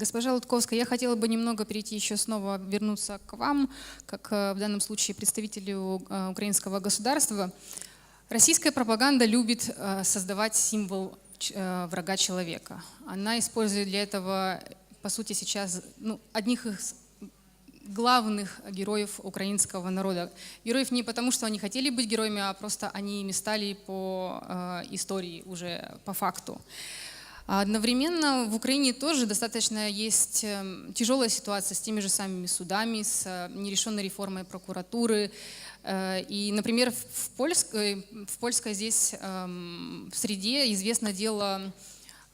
Госпожа Лутковская, я хотела бы немного перейти еще снова, вернуться к вам, как э, в данном случае представителю э, украинского государства. Российская пропаганда любит э, создавать символ врага человека. Она использует для этого, по сути, сейчас ну, одних из главных героев украинского народа. Героев не потому, что они хотели быть героями, а просто они ими стали по истории уже по факту. А Одновременно в Украине тоже достаточно есть эм, тяжелая ситуация с теми же самыми судами, с э, нерешенной реформой прокуратуры. Э, И, например, в польской, в польской здесь эм, в среде известно дело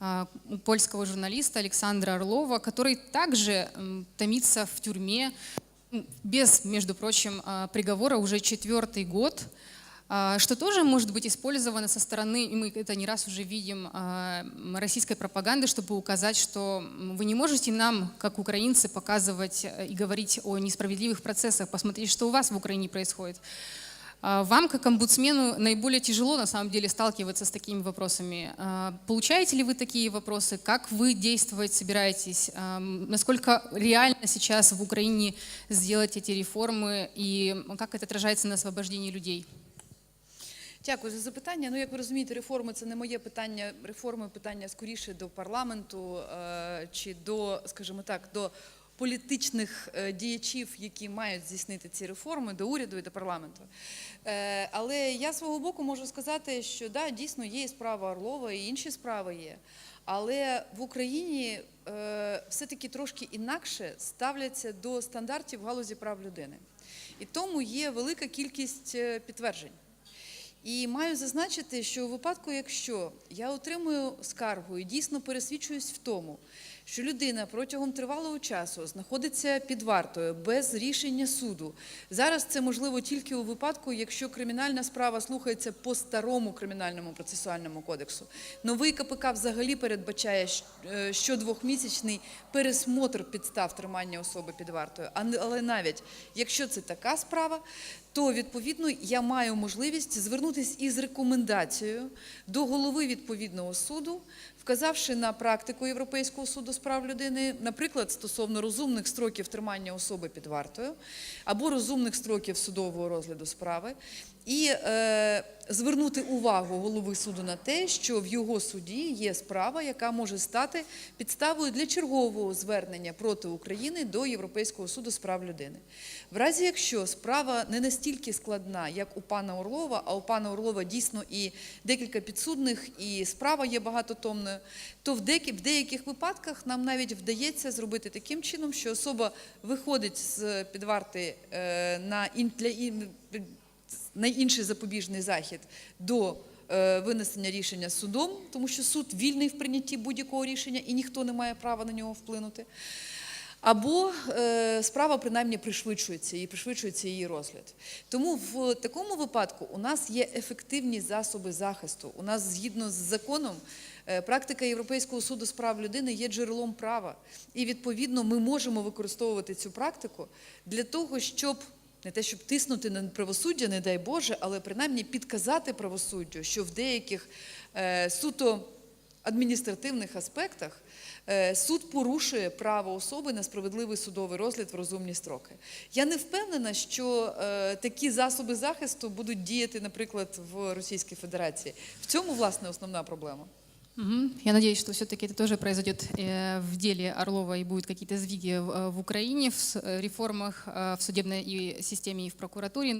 а, у польского журналиста Александра Орлова, который также м, томится в тюрьме м, без, между прочим, а, приговора уже четвертый год, а, Что тоже может быть использовано со стороны, и мы это не раз уже видим, а, российской пропаганды, чтобы указать, что вы не можете нам, как украинцы, показывать э, и говорить о несправедливых процессах, посмотрите, что у вас в Украине происходит. А, Вам, как омбудсмену, наиболее тяжело, на самом деле, сталкиваться с такими вопросами. А, Получаете ли вы такие вопросы? Как вы действовать собираетесь? Насколько реально сейчас в Украине сделать эти реформы? И как это отражается на освобождении людей? Дякую за запитання. Ну, як ви розумієте, реформи це не моє питання. Реформи питання скоріше до парламенту е, чи до, скажімо так, до політичних е, діячів, які мають здійснити ці реформи, до уряду і до парламенту. Е, але я свого боку можу сказати, що да, дійсно є і справа Орлова, і інші справи є. Але в Україні все-таки трошки інакше ставляться до стандартів в галузі прав людини. І тому є велика кількість підтверджень. І маю зазначити, що у випадку, якщо я отримую скаргу і дійсно пересвідчуюсь в тому, що людина протягом тривалого часу знаходиться під вартою без рішення суду. Зараз це можливо тільки у випадку, якщо кримінальна справа слухається по старому кримінальному процесуальному кодексу. Новий КПК взагалі передбачає е, щодвохмісячний пересмотр підстав тримання особи під вартою. Але навіть якщо це така справа, то відповідно я маю можливість звернутися із рекомендацією до голови відповідного суду, вказавши на практику Європейського суду прав людини, наприклад, стосовно розумних строків тримання особи під вартою або розумних строків судового розгляду справи, і е, звернути увагу голови суду на те, що в його суді є справа, яка може стати підставою для чергового звернення проти України до Європейського суду з прав людини. В разі, якщо справа не настільки складна, як у пана Орлова, а у пана Орлова дійсно і декілька підсудних, і справа є багатотомною, то в деяких випадках нам навіть вдається зробити таким чином, що особа виходить з під варти е, на для на інший запобіжний захід до е, винесення рішення судом, тому що суд вільний в прийнятті будь-якого рішення і ніхто не має права на нього вплинути. Або е, справа принаймні пришвидшується і пришвидшується її розгляд. Тому в такому випадку у нас є ефективні засоби захисту. У нас згідно з законом е, практика Європейського суду з прав людини є джерелом права. І відповідно ми можемо використовувати цю практику для того, щоб не те, щоб тиснути на правосуддя, не дай Боже, але принаймні підказати правосуддю, що в деяких е, суто адміністративних аспектах е, суд порушує право особи на справедливий судовий розгляд в розумні строки. Я не впевнена, що е, такі засоби захисту будуть діяти, наприклад, в Російській Федерації. В цьому власне основна проблема. Мгм. Я надеюсь, что все-таки это тоже произойдет э, в деле Орлова и будут какие-то сдвиги в, э, в Украине, в с- э, реформах э, в судебной и системе и в прокуратуре.